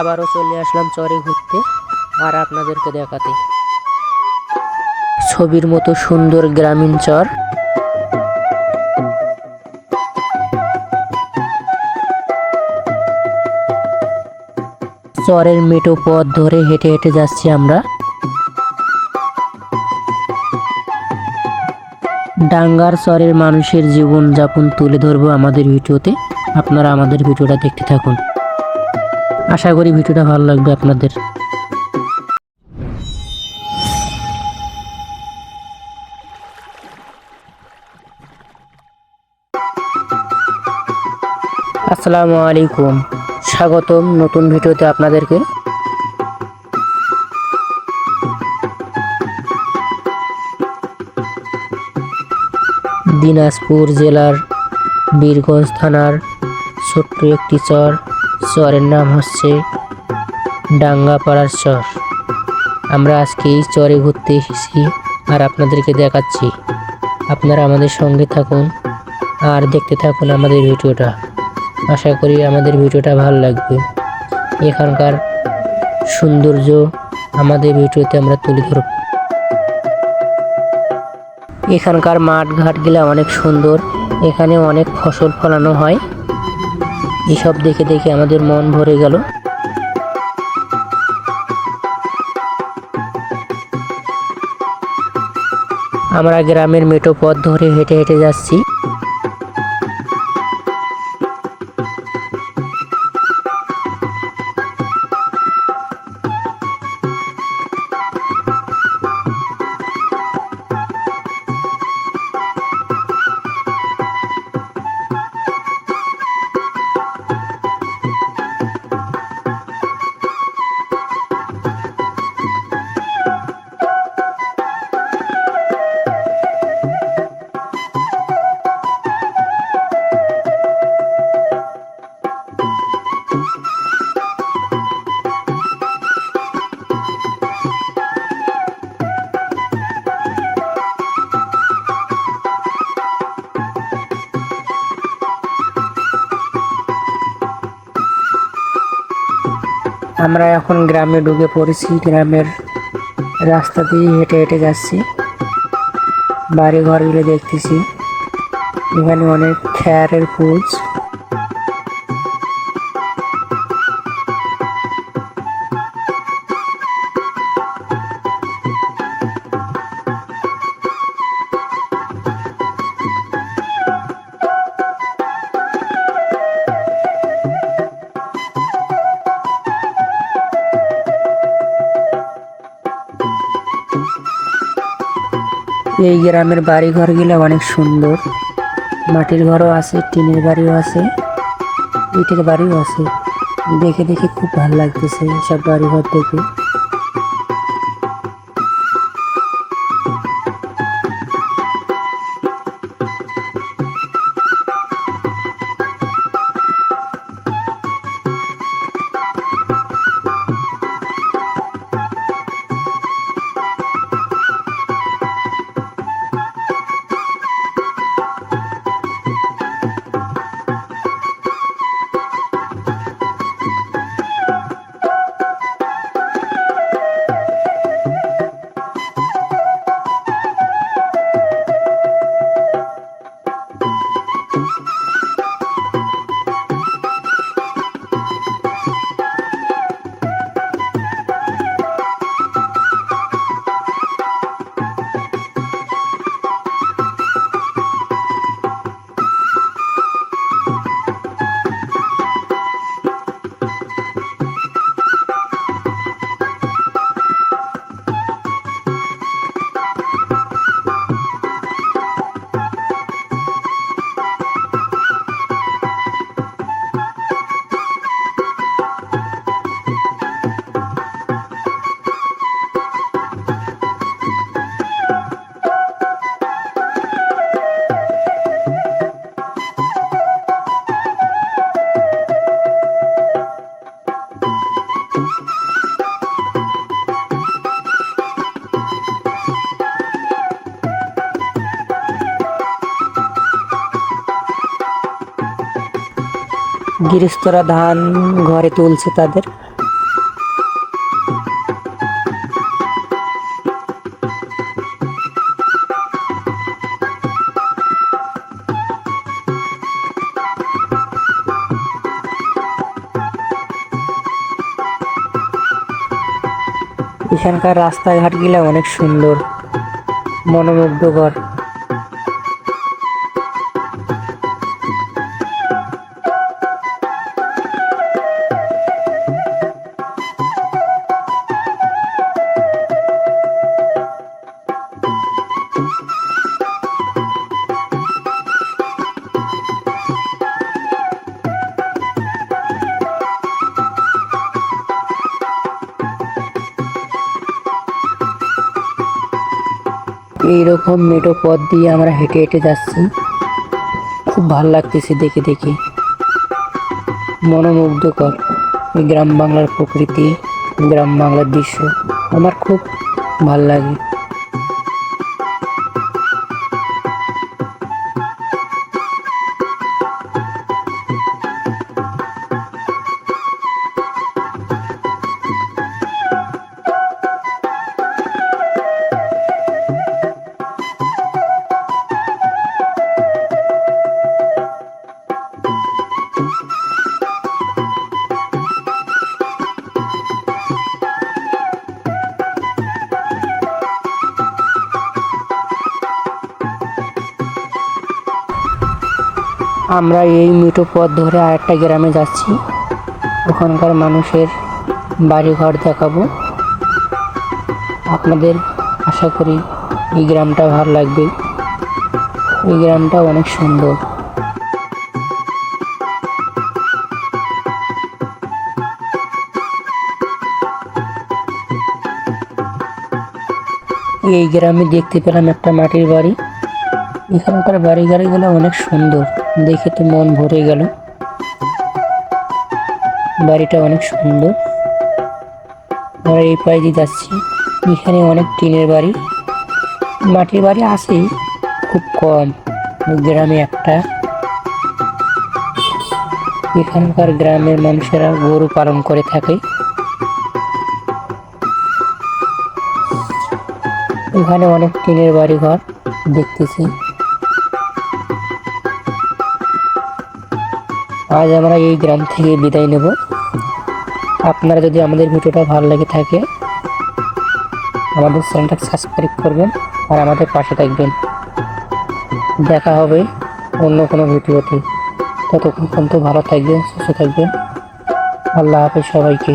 আবারও চলে আসলাম চরে ঘুরতে, আর আপনাদেরকে দেখাতে। ছবির মতো সুন্দর গ্রামীণ চর। চরের মেটো পথ ধরে হেঁটে হেঁটে যাচ্ছি আমরা। ডাঙ্গার চরের মানুষের জীবন যাপন তুলে ধরবো আমাদের ভিডিওতে। আপনারা আমাদের ভিডিওটা দেখতে থাকুন। আশা করি ভিডিওটা ভালো লাগবে আপনাদের। আসসালামু আলাইকুম। স্বাগতম নতুন ভিডিওতে আপনাদেরকে। দিনাজপুর জেলার বীরগঞ্জ থানার ছোট্ট একটি চর চরের নাম হচ্ছে ডাঙ্গাপাড়ার চর আমরা আজকে এই চরে ঘুরতে এসেছি আর আপনাদেরকে দেখাচ্ছি। আপনারা আমাদের সঙ্গে থাকুন আর দেখতে থাকুন আমাদের ভিডিওটা। আশা করি আমাদের ভিডিওটা ভালো লাগবে। এখানকার সৌন্দর্য আমাদের ভিডিওতে আমরা তুলে ধরব। এখানকার মাঠ ঘাটগুলো অনেক সুন্দর। এখানে অনেক ফসল ফলানো হয়। এসব দেখে দেখে আমাদের মন ভরে গেল। আমরা গ্রামের মেটো পথ ধরে হেঁটে হেঁটে যাচ্ছি। আমরা এখন গ্রামে ঢুকে পড়েছি, গ্রামের রাস্তা দিয়ে হেঁটে হেঁটে যাচ্ছি। বাড়ি ঘরগুলো দেখতেছি। এখানে অনেক খেয়ারের ফুল এই গ্রামের বাড়ি ঘরগুলো অনেক সুন্দর। মাটির ঘরও আছে, টিনের বাড়িও আছে, ইটের বাড়িও আছে। দেখে দেখে খুব ভালো লাগতেছে সব বাড়িঘর দেখে। গৃহস্থরা ধান ঘরে তুলছে তাদের। এখানকার রাস্তাঘাটগুলো অনেক সুন্দর মনোমুগ্ধকর। এইরকম মেটো পথ দিয়ে আমরা হেঁটে হেঁটে যাচ্ছি। খুব ভালো লাগতেছে দেখে দেখে। মনোমুগ্ধকর গ্রাম বাংলার প্রকৃতি, গ্রাম বাংলার দৃশ্য। আমার খুব ভালো লাগে। আমরা এই মিটো পথ ধরে আরেকটা গ্রামে যাচ্ছি। ওখানকার মানুষের বাড়িঘর দেখাবো। আপনাদের আশা করি এই গ্রামটা ভালো লাগবে। এই গ্রামটা অনেক সুন্দর। এই গ্রামে দেখতে পেলাম একটা মাটির বাড়ি। এখানকার বাড়ি গাড়িগুলো অনেক সুন্দর। দেখে তো মন ভরে গেল। বাড়িটা অনেক সুন্দর। আমরা এই পায়ে দিয়ে যাচ্ছি। এখানে অনেক টিনের বাড়ি। মাটির বাড়ি আছে খুব কম। গ্রামে একটা। এখানকার গ্রামের মানুষেরা গরু পালন করে থাকে। এখানে অনেক টিনের বাড়ি ঘর দেখতেছি। আজ আমরা এই গ্রাম থেকে বিদায় নেব। আপনারা যদি আমাদের ভিডিওটা ভালো লেগে থাকে, আমাদের চ্যানেলটা সাবস্ক্রাইব করবেন আর আমাদের পাশে থাকবেন। দেখা হবে অন্য কোনো ভিডিওতে। ততক্ষণ পর্যন্ত ভালো থাকবেন, সুস্থ থাকবেন। আল্লাহ হাফেজ সবাইকে।